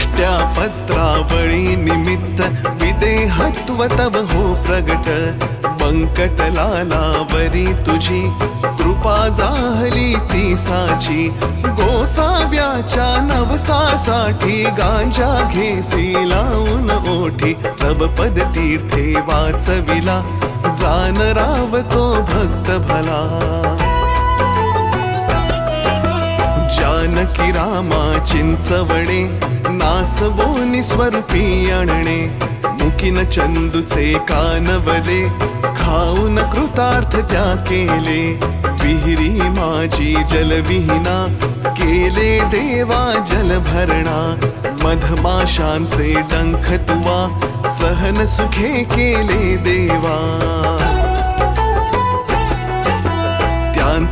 दृष्ट्या पत्रावळी निमित्त विदेहत्व तव हो प्रगट. पंकटलालावरी तुझी कृपा जाहली ती साची. गोसाव्याच्या नवसासाठी गांजा घेसी लावून ओठी. तब पद तीर्थे वाचविला जान रावतो भक्त भला. जानकी रामा चिंचवणे नासवोनी स्वरूपी आणणे मुकीन चंदूचे कानवले खाऊन कृतार्थ त्या केले विहिरी माझी जलविहीना केले देवा जलभरणा मधमाशांचे डंख तुवा सहन सुखे केले देवा.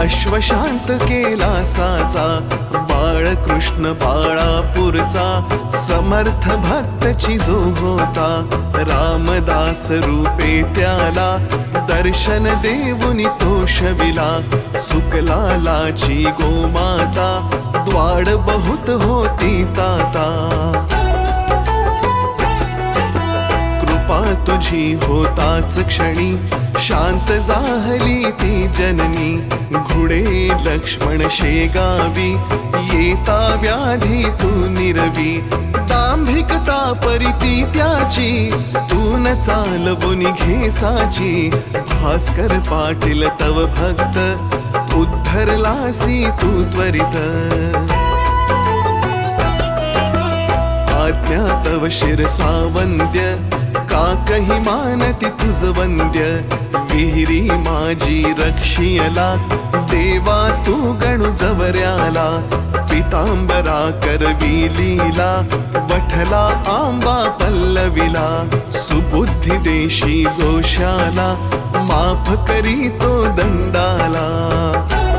अश्वशांत केला साचा बाळकृष्ण बाळापूरचा समर्थ भक्तची जो होता. रामदास रूपे त्याला दर्शन देऊनी तोषविला. सुकलालाची गोमाता द्वाड बहुत होती ताता. तुझी होताच क्षणी. शांत जाहली ती जननी. घुडे लक्ष्मण शेगावी. येता व्याधी तू निरवी. दांभिकता परिती त्याची. तू न चालवून घेसाची भास्कर पाटील तव भक्त. उद्धरलासी तू त्वरित. आज्ञा तव शिरसावंद्य टाकही मानती तुझ वंद्य. विहिरी माझी रक्षियला. देवा तू गणू जवऱ्याला. पितांबरा करवी लीला. वठला आंबा पल्लविला. सुबुद्धी देशी जोशाला. माफ करी तो दंडाला.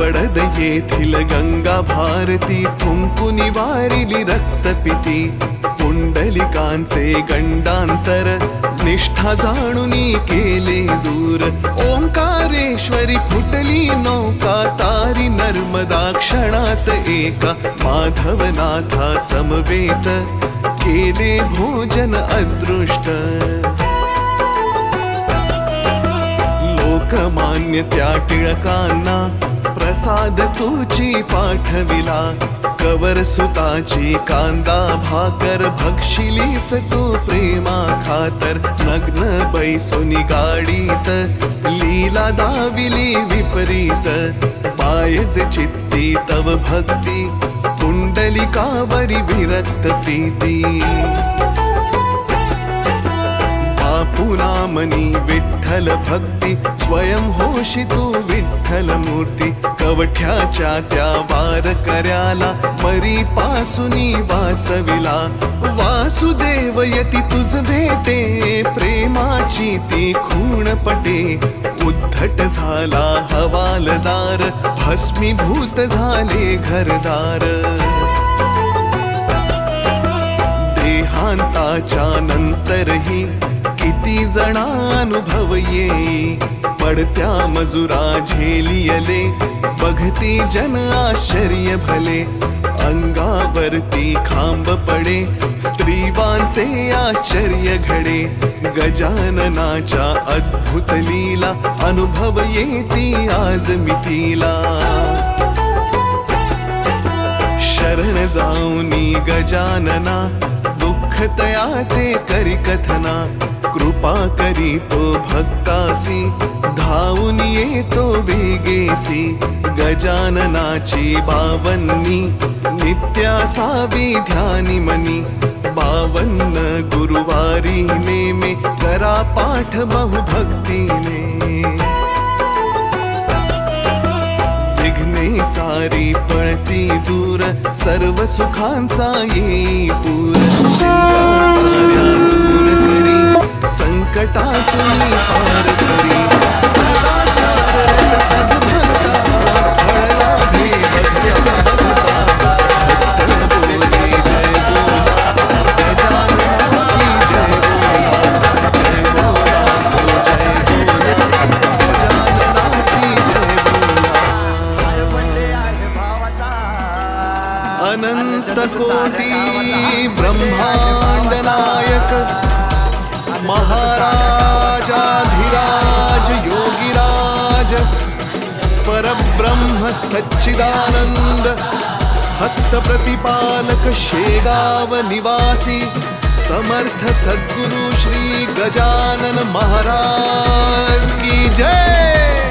सवडद येथील गंगा भारती थुंकुनी वारिली रक्तपिती पुंडलिकांचे गंडांतर निष्ठा जाणुनी केले दूर ओंकारेश्वरी फुटली नौका तारी नर्मदा क्षणात एका माधवनाथा समवेत केले भोजन अदृष्ट लोकमान्य त्या टिळकांना प्रसाद तुची पाठविला कवर सुताची कांदा भाकर भक्षिलीस तू प्रेमा खातर नग्न बैसोनी गाडीत लीला दाविली विपरीत पायजे चित्ती तव भक्ती कुंडलिकावरी विरक्त प्रीती बापुला मनी विठ्ठल भक्ती स्वयं होशी तू विठ्ठल मूर्ती. कवठ्याच्या त्या वार कर्याला मरी पासुनी वाचविला. वासुदेव यती तुझ भेटे प्रेमाची ती खूण पटे उद्धट झाला हवालदार भस्मीभूत झाले घरदार. सिद्धांताच्या नंतरही किती जणा अनुभव येई पडत्या मजुरा झेलियले बघती जन आश्चर्य भले. अंगावरती खांब पडे स्त्रीवांचे आश्चर्य घडे. गजाननाच्या अद्भुत लीला अनुभव येती आज मितीला शरण जाऊनी गजानना तया ते करी कथना कृपा करी तो भक्तासी धावून येतो वेगेसी गजाननाची बावन्नी नित्यासावी ध्यानी मनी बावन्न गुरुवारी नेमे करा पाठ बहुभक्तीने. विघ्ने सारी पळती दूर सर्व सुखांचा येई पूर. दूर करी संकटातून पार करी. सच्चिदानंद भक्त प्रतिपालक शेगाव निवासी समर्थ सद्गुरु श्री गजानन महाराज की जय।